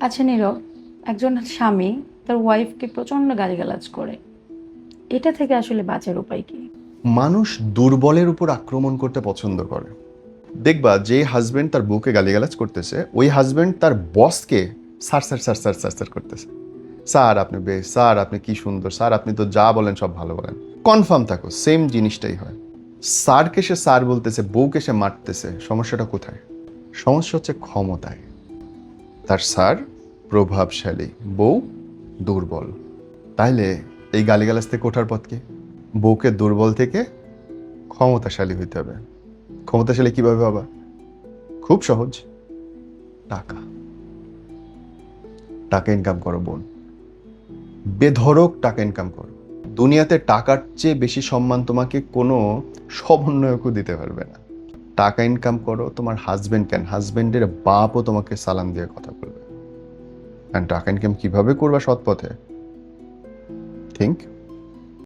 আচ্ছা নীরব, একজন স্বামী তার ওয়াইফকে প্রচণ্ড গালিগালাজ করে। এটা থেকে আসলে বাঁচার উপায় কি? মানুষ দুর্বলের উপর আক্রমণ করতে পছন্দ করে। দেখবা, যে হাজবেন্ড তার বউকে গালিগালাজ করতেছে, ওই হাজবেন্ড তার বসকে সার সার সার সার সার সার করতেছে। স্যার, আপনি বেশ স্যার, আপনি কি সুন্দর, স্যার, আপনি তো যা বলেন সব ভালো বলেন। কনফার্ম থাকো সেম জিনিসটাই হয়। স্যারকে সে স্যার বলতেছে, বউকে সে মারতেছে, সমস্যাটা কোথায়? সমস্যা হচ্ছে ক্ষমতায়। তার স্যার প্রভাবশালী, বউ দুর্বল। তাইলে এই গালিগালাজ থেকে ওঠার পথ কি? বউকে দুর্বল থেকে ক্ষমতাশালী হইতে হবে। ক্ষমতাশালী কীভাবে হবা? খুব সহজ। টাকা। টাকা ইনকাম করো বোন। বেধরক টাকা ইনকাম করো। দুনিয়াতে টাকার চেয়ে বেশি সম্মান তোমাকে কোনো সমন্বয়কও দিতে পারবে না। টাকা ইনকাম করো, তোমার হাজব্যান্ড কেন? হাজব্যান্ডের বাপও তোমাকে সালাম দিয়ে কথা বলবে। অ্যান্ড টাকা ইনকাম কীভাবে করবা সৎ পথে থিঙ্ক